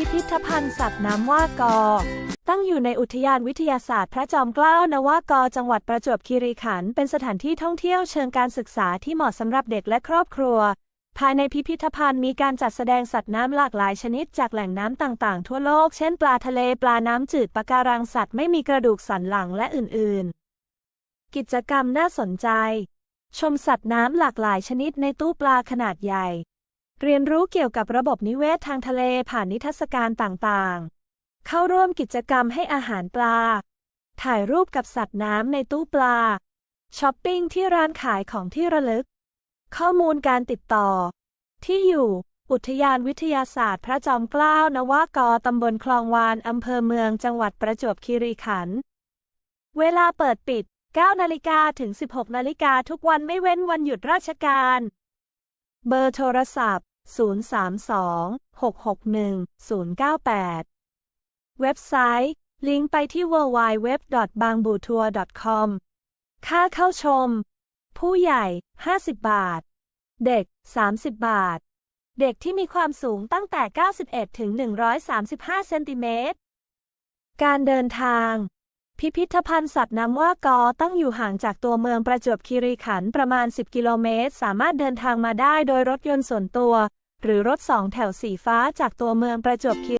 พิพิธภัณฑ์สัตว์น้ำว่ากอ ตั้งอยู่ในอุทยานวิทยาศาสตร์พระจอมเกล้านวากอจังหวัดประจวบคีรีขันธ์เป็นสถานที่ท่องเที่ยวเชิงการศึกษาที่เหมาะสำหรับเด็กและครอบครัว ภายในพิพิธภัณฑ์มีการจัดแสดงสัตว์น้ำหลากหลายชนิดจากแหล่งน้ำต่างๆ ทั่วโลก เช่น ปลาทะเล ปลาน้ำจืด ปะการังสัตว์ไม่มีกระดูกสันหลังและอื่นๆ กิจกรรมน่าสนใจ ชมสัตว์น้ำหลากหลายชนิดในตู้ปลาขนาดใหญ่ เรียนรู้เกี่ยวกับระบบนิเวศทางทะเลผ่านนิทรรศการต่างๆ เข้าร่วมกิจกรรมให้อาหารปลา ถ่ายรูปกับสัตว์น้ำในตู้ปลา ช้อปปิ้งที่ร้านขายของที่ระลึก ข้อมูลการติดต่อ ที่อยู่ อุทยานวิทยาศาสตร์ พระจอมเกล้านวากอตำบลคลองวานอำเภอเมืองจังหวัดประจวบคีรีขันธ์ เวลาเปิดปิด 9 นาฬิกาถึง 16 นาฬิกาทุกวันไม่เว้นวันหยุดราชการ เบอร์โทรศัพท์ 032-661-098 เว็บไซต์ ลิงก์ไปที่ www.bangbutour.com ค่าเข้าชม ผู้ใหญ่ 50 บาท เด็ก 30 บาท เด็กที่มีความสูงตั้งแต่ 91 ถึง 135 เซนติเมตร การเดินทาง พิพิธภัณฑ์สัตว์น้ำว่ากอตั้งอยู่ห่างจากตัวเมืองประจวบคีรีขันธ์ประมาณ 10 กิโลเมตร สามารถเดินทางมาได้โดยรถยนต์ส่วนตัว หรือรถสองแถวสีฟ้าจากตัวเมืองประจวบคี